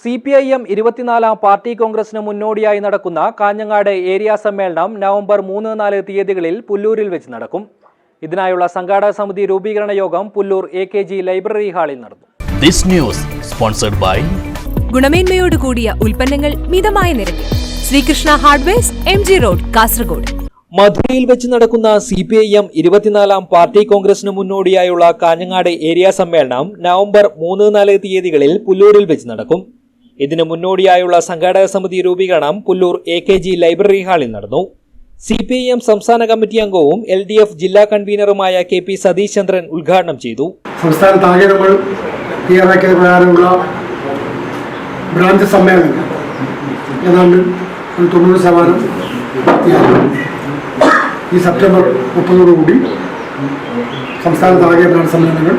C P I M ഇരുപത്തിനാലാം party കോൺഗ്രസിന് മുന്നോടിയായി നടക്കുന്ന കാഞ്ഞങ്ങാട് ഏരിയ സമ്മേളനം നവംബർ മൂന്ന് നാല് തീയതികളിൽ പുല്ലൂരിൽ വെച്ച് നടക്കും. ഇതിനായുള്ള സംഘാടക സമിതി രൂപീകരണ യോഗം Pullur A K G library ഹാളിൽ നടന്നു. This news sponsored by ഗുണമേന്മയോട് കൂടിയ ഉൽപ്പന്നങ്ങൾ മിതമായ നിരക്കിൽ. Sreekrishna hardwares M G road Kasaragod. മധുരയിൽ വെച്ച് നടക്കുന്ന സി പി ഐ എം ഇരുപത്തിനാലാം പാർട്ടി കോൺഗ്രസിന് മുന്നോടിയായുള്ള കാഞ്ഞങ്ങാട് ഏരിയ സമ്മേളനം നവംബർ മൂന്ന് നാല് തീയതികളിൽ പുല്ലൂരിൽ വെച്ച് നടക്കും. ഇതിന് മുന്നോടിയായുള്ള സംഘാടക സമിതി രൂപീകരണം Pullur A K G library ഹാളിൽ നടന്നു. സി പി ഐ എം സംസ്ഥാന കമ്മിറ്റി അംഗവും എൽ ഡി എഫ് ജില്ലാ കൺവീനറുമായ കെ പി സതീഷ് ചന്ദ്രൻ ഉദ്ഘാടനം ചെയ്തു. സംസ്ഥാനത്താകെ നമ്മൾ പ്രകാരമുള്ള ബ്രാഞ്ച് സമ്മേളനം ഈ സെപ്റ്റംബർ മുപ്പതോടുകൂടി സംസ്ഥാനത്താകെ ബ്രാഞ്ച് സമ്മേളനങ്ങൾ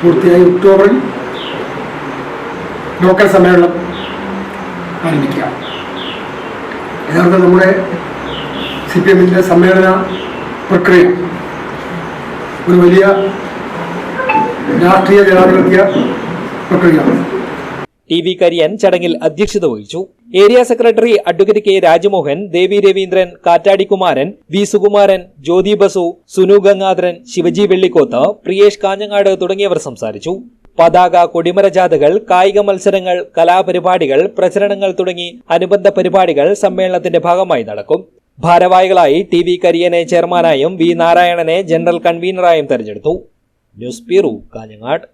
പൂർത്തിയായി. ഒക്ടോബറിൽ ലോക്കൽ സമ്മേളനം ആരംഭിക്കുക യഥാർത്ഥം നമ്മുടെ സി പി എമ്മിന്റെ സമ്മേളന പ്രക്രിയ ഒരു വലിയ രാഷ്ട്രീയ ജനാധിപത്യ പ്രക്രിയയാണ്. ടി വി കരിയൻ ചടങ്ങിൽ അധ്യക്ഷത വഹിച്ചു. Area secretary advocate K Rajamohan Devi Raveendran Kattadi Kumaran V Sukumaran Jyothi Basu Sunu Gangadharan Shivaji Vellikoth Priyesh Kanhangad തുടങ്ങിയവർ സംസാരിച്ചു. പതാക കൊടിമര ജാഥകൾ കായിക മത്സരങ്ങൾ കലാപരിപാടികൾ പ്രചരണങ്ങൾ തുടങ്ങി അനുബന്ധ പരിപാടികൾ സമ്മേളനത്തിന്റെ ഭാഗമായി നടക്കും. ഭാരവാഹികളായി ടി വി കരിയനെ ചെയർമാനായും വി നാരായണനെ ജനറൽ കൺവീനറായും തെരഞ്ഞെടുത്തു. News bureau Kanhangad.